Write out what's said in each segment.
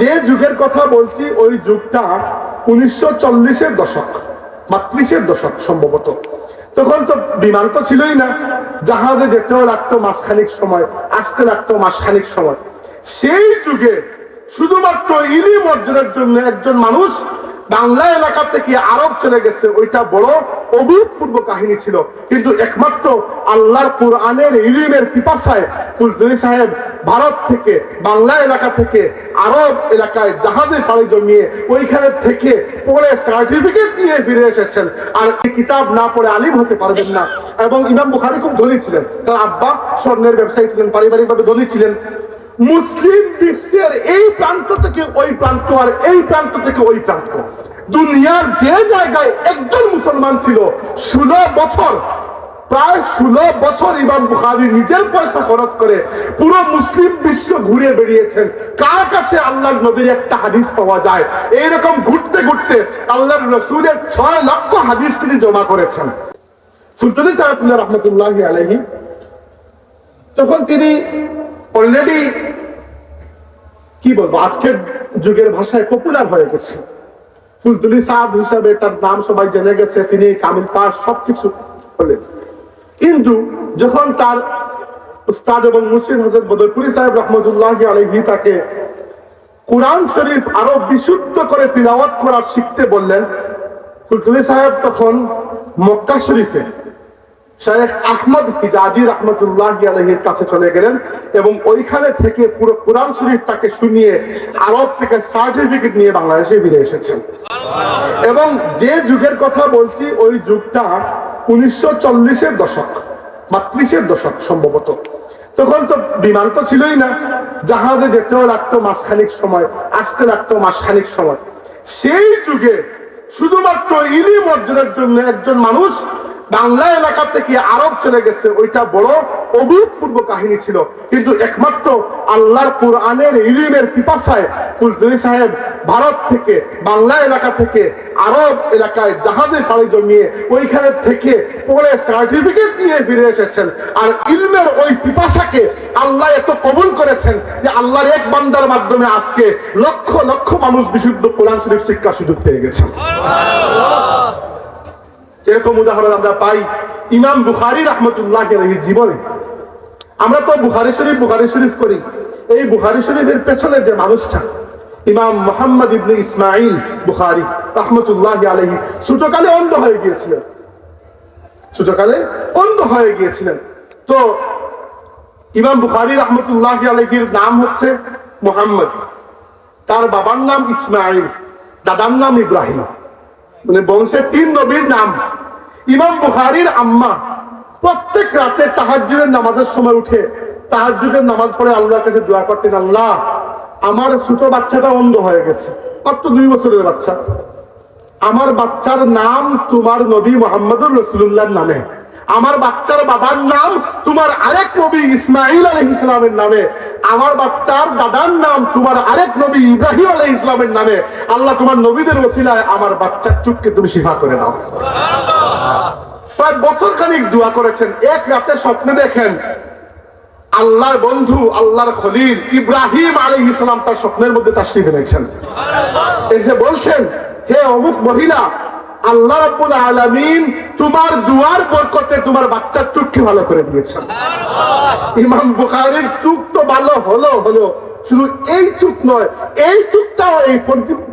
যে যুগের কথা বলছি, ওই যুগটা উনিশশো চল্লিশের দশক বা ত্রিশের দশক সম্ভবত। তখন তো বিমান তো ছিলই না, জাহাজে যেতেও লাগতো মাসখানিক সময়, আসতে লাগতো মাসখানিক সময়। সেই যুগে শুধুমাত্র ইলিম অর্জনের জন্য একজন মানুষ বাংলা এলাকা থেকে আরব চলে গেছে, ওইটা বড় অভূতপূর্ব কাহিনী ছিল। কিন্তু একমাত্র আল্লাহর কোরআনের ইলিমের পিপাসায় ফুলতলি সাহেব ভারত থেকে, বাংলা এলাকা থেকে, আরব এলাকায় জাহাজে পাড়ি জমিয়ে ওইখানে থেকে পড়ে সার্টিফিকেট নিয়ে ফিরে এসেছেন। আর কিতাব না পড়ে আলিম হতে পারবেন না। এবং ইমাম বুখারি খুব ধনী ছিলেন। তার আব্বা স্বর্ণের ব্যবসায়ী ছিলেন, পারিবারিকভাবে ধনী ছিলেন। মুসলিম বিশ্বের এই প্রান্ত থেকে ওই প্রান্ত আর এই প্রান্ত থেকে ওই প্রান্ত। দুনিয়ার যে জায়গায় একজন মুসলমান ছিল, ষোলো বছর, প্রায় ষোলো বছর ইমাম বুখারি নিজের পয়সা খরচ করে পুরো মুসলিম বিশ্ব ঘুরে বেরিয়েছেন কার কাছে আল্লাহর নবীর একটা হাদিস পাওয়া যায়? এইরকম ঘুরতে ঘুরতে আল্লাহর রসুলের ছয় লক্ষ হাদিস তিনি জমা করেছেন। সুলতানি সাহেব রহমতুল্লাহ আলহী তখন তিনি অলরেডি কি বলব, আজকের যুগের ভাষায় পপুলার হয়ে গেছে। ফুলতুলি সাহেব হিসাবে তার নাম সবাই জেনে গেছে, তিনি কামিল পাস সবকিছু হলেন। কিন্তু যখন তার উস্তাদ এবং মুর্শিদ হজরত বদরপুরি সাহেব রহমতুল্লাহ আলহি তাকে কোরআন শরীফ আরও বিশুদ্ধ করে তিলাওয়াত করা শিখতে বললেন, ফুলতুলি সাহেব তখন মক্কা শরীফে শেখ আহমদ হিজাজি রহমতুল্লাহ আলহির কাছে চলে গেলেন এবং ওইখানে থেকে পুরো কোরআন শরীফ তাকে শুনিয়ে, আরব থেকে সার্টিফিকেট নিয়ে বাংলাদেশে ফিরে এসেছেন। এবং যে যুগের কথা বলছি, ওই যুগটা উনিশশো দশক বা ত্রিশের দশক সম্ভবত। তখন তো বিমান তো ছিলই না, জাহাজে যেতেও লাগতো মাসখানিক সময়, আসতে লাগতো মাসখানিক সময়। সেই যুগে শুধুমাত্র ইলিম অর্জনের জন্য একজন মানুষ বাংলা এলাকা থেকে আরব চলে গেছে, ওইটা বড় অভূতপূর্ব কাহিনী ছিল। কিন্তু একমাত্র আল্লাহর কোরআনের ইলিমের পিপাসায় ফুলতলি সাহেব ভারত থেকে, বাংলা এলাকা থেকে, আরব এলাকায় জাহাজে পাড়ি জমিয়ে ওইখানে থেকে পরে সার্টিফিকেট নিয়ে ফিরে এসেছেন। আর ইলমের ওই পিপাসাকে আল্লাহ এত কবুল করেছেন যে আল্লাহর এক বান্দার মাধ্যমে আজকে লক্ষ লক্ষ মানুষ বিশুদ্ধ কোরআন শরীফ শিক্ষার সুযোগ পেয়ে গেছেন এরকম উদাহরণ আমরা পাই। ইমাম বুখারি রহমতুল্লাহ জীবনে। আমরা তো বুখারি শরীফ বুখারি শরীফ করি। এই বুখারি শরীফের পেছনে যে মানুষটা, ইমাম মোহাম্মদ ইবনে ইসমাইল বুখারি রহমতুল্লাহ আলহি ছোটকালে অন্ধ হয়ে গিয়েছিলেন। ছোটকালে অন্ধ হয়ে গিয়েছিলেন। তো ইমাম বুখারি রহমতুল্লাহ আলহির নাম হচ্ছে মোহাম্মদ। তার বাবার নাম ইসমাইল দাদার নাম ইব্রাহিম। মানে বংশের তিন নবীর নাম। ইমাম বুখারির আম্মা প্রত্যেক রাতে তাহাজুদের নামাজের সময় উঠে তাহাজুদের নামাজ পড়ে আল্লাহর কাছে দোয়া করতেন, আল্লাহ, আমার ছোট বাচ্চাটা অন্ধ হয়ে গেছে, মাত্র দুই বছরের বাচ্চা। আমার বাচ্চার নাম তোমার নবী মোহাম্মদুর রসুল্লাহর নামে। আমার বাচ্চার বাবার নাম তোমার আরেক নবী ইসমাইল আলহ ইসলামের নামে। আমার বাচ্চার দাদার নাম তোমার আরেক নবী ইব্রাহিম আলহ ইসলামের নামে। আল্লাহ তোমার নবীদের ওসিলায় আমার বাচ্চার চুপকে তুমি শিফা করে দাও। বছর খানিক দোয়া করেছেন, এক রাতে স্বপ্নে দেখেন আল্লাহর বন্ধু, আল্লাহর খলিল ইব্রাহিম আলী ইসলাম তার স্বপ্নের মধ্যে তার শিখে নিয়েছেন যে বলছেন, হে অমুক মহিলা আল্লাহ রাব্বুল আলামিন তোমার দুয়ার বরকতে তোমার বাচ্চার চোখকে ভালো করে দিয়েছে ইমাম বুখারীর চোখ তো ভালো হলো হলো। শুধু এই চুপ নয়, এই চুপটাও এই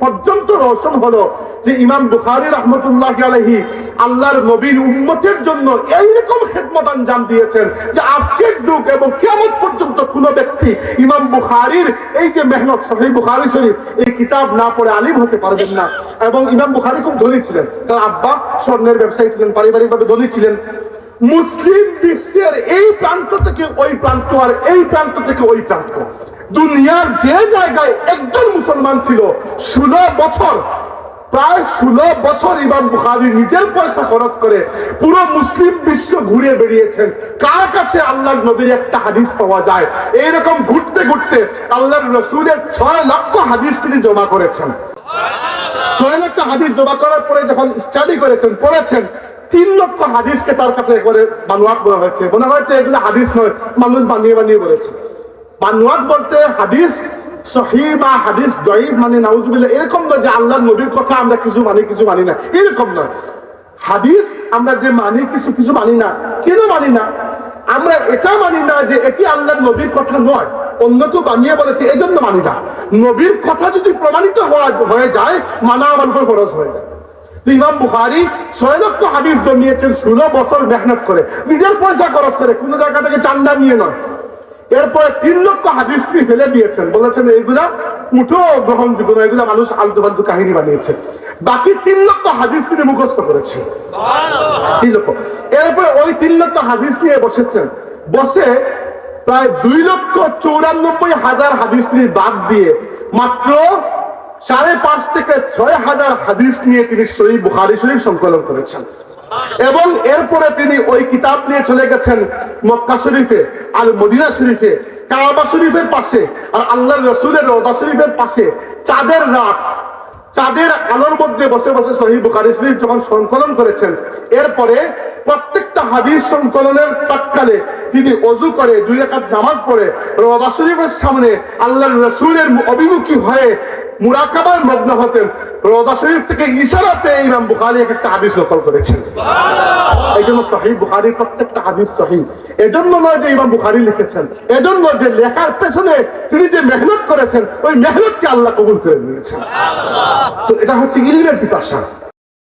পর্যন্ত রোশন হলো যে ইমাম বুখারী রহমতুল্লাহ আলহি আল্লাহর নবীর উম্মতের জন্য এইরকম খেদমত আঞ্জাম দিয়েছেন যে আজকের যুগ এবং কেমন পর্যন্ত কোন ব্যক্তি ইমাম বুখারীর এই যে মেহনত সহি বুখারী শরীফ, এই কিতাব না পড়ে আলিম হতে পারবেন না। এবং ইমাম বুখারী খুব ধনী ছিলেন। তার আব্বা স্বর্ণের ব্যবসায়ী ছিলেন, পারিবারিকভাবে ধনী ছিলেন। মুসলিম বিশ্বের এই প্রান্ত থেকে ওই প্রান্ত আর এই প্রান্ত থেকে ওই প্রান্ত। দুনিয়ার যে জায়গায় একজন মুসলমান ছিল, ষোলো বছর, প্রায় ষোলো বছর ইমাম বুখারি নিজের পয়সা খরচ করে পুরো মুসলিম বিশ্ব ঘুরে বেরিয়েছেন কার কাছে আল্লাহর নবীর একটা হাদিস পাওয়া যায়? এইরকম ঘুরতে ঘুরতে আল্লাহর রসুলের ছয় লক্ষ হাদিস তিনি জমা করেছেন। ছয় লক্ষ হাদিস জমা করার পরে যখন স্টাডি করেছেন, পড়েছেন তিন লক্ষ হাদিসকে তার কাছে করে বানুয়াট বলা হয়েছে। মনে হয়েছে এগুলো হাদিস নয়, মানুষ বানিয়ে বানিয়ে বলেছে। বানুয়াট বলতে হাদিস সহি বা হাদিস দয়ীব মানে নাউজুবিল্লাহ, এরকম নয় যে আল্লাহর নবীর কথা আমরা কিছু মানি কিছু মানি না। এরকম নয়। হাদিস আমরা যে মানি, কিছু কিছু মানি না। কেন মানি না? আমরা এটা মানি না যে এটি আল্লাহর নবীর কথা নয়। অন্য কেউ বানিয়ে বলেছে এই জন্য মানি না। নবীর কথা যদি প্রমাণিত হয়ে যায়, মানা আমার উপর খরচ হয়ে যায়। ইমাম বুখারি ছয় লক্ষ হাদিস জমিয়েছেন ষোলো বছর মেহনত করে। নিজের পয়সা খরচ করে কোনো জায়গা থেকে চান্দা নিয়ে নয়। এরপরে তিন লক্ষ হাদিস তিনি ফেলে দিয়েছেন। বলেছেন এইগুলা মুঠো গ্রহণযোগ্য নয় এগুলা মানুষ আলতু ফালতু কাহিনী বানিয়েছে। বাকি তিন লক্ষ হাদিস তিনি মুখস্থ করেছেন। তিন লক্ষ। এরপরে ওই তিন লক্ষ হাদিস নিয়ে বসেছেন। বসে প্রায় দুই লক্ষ চৌরানব্বই হাজার হাদিস তিনি বাদ দিয়ে মাত্র সাড়ে পাঁচ থেকে ছয় হাজার হাদিস নিয়ে তিনি শরীফ বুখারি শরীফ সংকলন করেছেন। এবং এরপরে তিনি ওই কিতাব নিয়ে চলে গেছেন মক্কা শরীফে আর মদিনা শরীফে, কাবা শরীফের পাশে আর আল্লাহ রসুলের রোদা শরীফের পাশে চাঁদের রাত, চাঁদের আলোর মধ্যে বসে বসে সহি বুখারি শরীফ যখন সংকলন করেছেন, এরপরে প্রত্যেকটা হাদিস সংকলনের তৎকালে তিনি অজু করে, দুই রাকাত নামাজ পড়ে রোদা শরীফের সামনে আল্লাহ রসুলের অভিমুখী হয়ে মুরাকাবার মগ্ন হতেন। রোদা শরীফ থেকে ইশারা পেয়ে ইমাম বুখারি এক একটা হাদিস নকল করেছেন। এই জন্য সহি বুখারির প্রত্যেকটা হাদিস সহি এজন্য নয় যে ইমাম বুখারি লিখেছেন, এজন্য যে লেখার পেছনে তিনি যে মেহনত করেছেন, ওই মেহনতকে আল্লাহ কবুল করে নিয়েছেন। তো এটা হচ্ছে ইলমের পিপাসা।